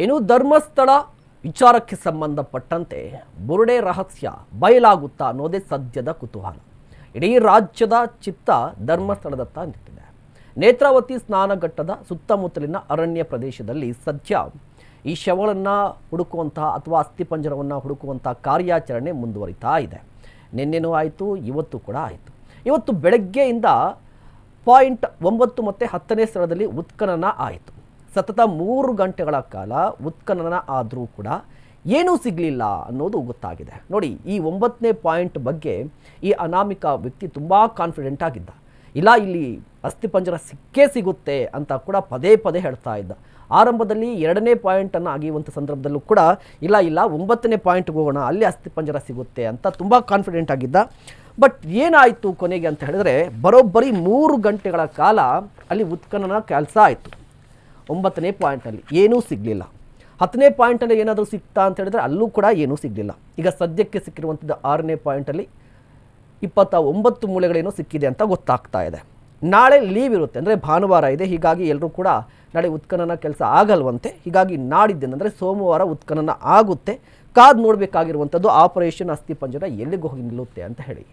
ಇನ್ನು ಧರ್ಮಸ್ಥಳ ವಿಚಾರಕ್ಕೆ ಸಂಬಂಧಪಟ್ಟಂತೆ ಬುರುಡೆ ರಹಸ್ಯ ಬಯಲಾಗುತ್ತಾ ಅನ್ನೋದೇ ಸದ್ಯದ ಕುತೂಹಲ. ಇಡೀ ರಾಜ್ಯದ ಚಿತ್ತ ಧರ್ಮಸ್ಥಳದತ್ತ ನಿಂತಿದೆ. ನೇತ್ರಾವತಿ ಸ್ನಾನಘಟ್ಟದ ಸುತ್ತಮುತ್ತಲಿನ ಅರಣ್ಯ ಪ್ರದೇಶದಲ್ಲಿ ಸದ್ಯ ಈ ಶವಗಳನ್ನು ಹುಡುಕುವಂತಹ ಅಥವಾ ಅಸ್ಥಿಪಂಜರವನ್ನು ಹುಡುಕುವಂತಹ ಕಾರ್ಯಾಚರಣೆ ಮುಂದುವರಿತಾ ಇದೆ. ನಿನ್ನೆನೂ ಆಯಿತು, ಇವತ್ತು ಕೂಡ ಆಯಿತು. ಇವತ್ತು ಬೆಳಗ್ಗೆಯಿಂದ ಪಾಯಿಂಟ್ ಒಂಬತ್ತು ಮತ್ತು ಹತ್ತನೇ ಸ್ಥಳದಲ್ಲಿ ಉತ್ಖನನ ಆಯಿತು. ಸತತ ಮೂರು ಗಂಟೆಗಳ ಕಾಲ ಉತ್ಖನನ ಆದರೂ ಕೂಡ ಏನೂ ಸಿಗಲಿಲ್ಲ ಅನ್ನೋದು ಗೊತ್ತಾಗಿದೆ. ನೋಡಿ, ಈ ಒಂಬತ್ತನೇ ಪಾಯಿಂಟ್ ಬಗ್ಗೆ ಈ ಅನಾಮಿಕ ವ್ಯಕ್ತಿ ತುಂಬ ಕಾನ್ಫಿಡೆಂಟ್ ಆಗಿದ್ದ. ಇಲ್ಲ, ಇಲ್ಲಿ ಅಸ್ಥಿಪಂಜರ ಸಿಕ್ಕೇ ಸಿಗುತ್ತೆ ಅಂತ ಕೂಡ ಪದೇ ಪದೇ ಹೇಳ್ತಾ ಇದ್ದ. ಆರಂಭದಲ್ಲಿ ಎರಡನೇ ಪಾಯಿಂಟನ್ನು ಆಗಿರುವಂಥ ಸಂದರ್ಭದಲ್ಲೂ ಕೂಡ, ಇಲ್ಲ ಇಲ್ಲ, ಒಂಬತ್ತನೇ ಪಾಯಿಂಟ್ಗೆ ಹೋಗೋಣ, ಅಲ್ಲಿ ಅಸ್ಥಿಪಂಜರ ಸಿಗುತ್ತೆ ಅಂತ ತುಂಬ ಕಾನ್ಫಿಡೆಂಟ್ ಆಗಿದ್ದ. ಬಟ್ ಏನಾಯಿತು ಕೊನೆಗೆ ಅಂತ ಹೇಳಿದ್ರೆ, ಬರೋಬ್ಬರಿ ಮೂರು ಗಂಟೆಗಳ ಕಾಲ ಅಲ್ಲಿ ಉತ್ಖನನ ಕೆಲಸ ಆಯಿತು. ಒಂಬತ್ತನೇ ಪಾಯಿಂಟಲ್ಲಿ ಏನೂ ಸಿಗಲಿಲ್ಲ. ಹತ್ತನೇ ಪಾಯಿಂಟಲ್ಲಿ ಏನಾದರೂ ಸಿಗ್ತಾ ಅಂತ ಹೇಳಿದ್ರೆ ಅಲ್ಲೂ ಕೂಡ ಏನೂ ಸಿಗಲಿಲ್ಲ. ಈಗ ಸದ್ಯಕ್ಕೆ ಸಿಕ್ಕಿರುವಂಥದ್ದು ಆರನೇ ಪಾಯಿಂಟಲ್ಲಿ ಇಪ್ಪತ್ತ ಒಂಬತ್ತು ಮೂಳೆಗಳೇನೋ ಸಿಕ್ಕಿದೆ ಅಂತ ಗೊತ್ತಾಗ್ತಾ ಇದೆ. ನಾಳೆ ಲೀವ್ ಇರುತ್ತೆ. ಅಂದರೆ ಭಾನುವಾರ ಇದೆ. ಹೀಗಾಗಿ ಎಲ್ಲರೂ ಕೂಡ ನಾಳೆ ಉತ್ಖನನ ಕೆಲಸ ಆಗಲ್ವಂತೆ. ಹೀಗಾಗಿ ನಾಡಿದ್ದೇನೆಂದರೆ ಸೋಮವಾರ ಉತ್ಖನನ ಆಗುತ್ತೆ. ಕಾದು ನೋಡಬೇಕಾಗಿರುವಂಥದ್ದು ಆಪರೇಷನ್ ಅಸ್ಥಿಪಂಜರ ಎಲ್ಲಿಗೆ ಹೋಗಿ ನಿಲ್ಲುತ್ತೆ ಅಂತ ಹೇಳಿ.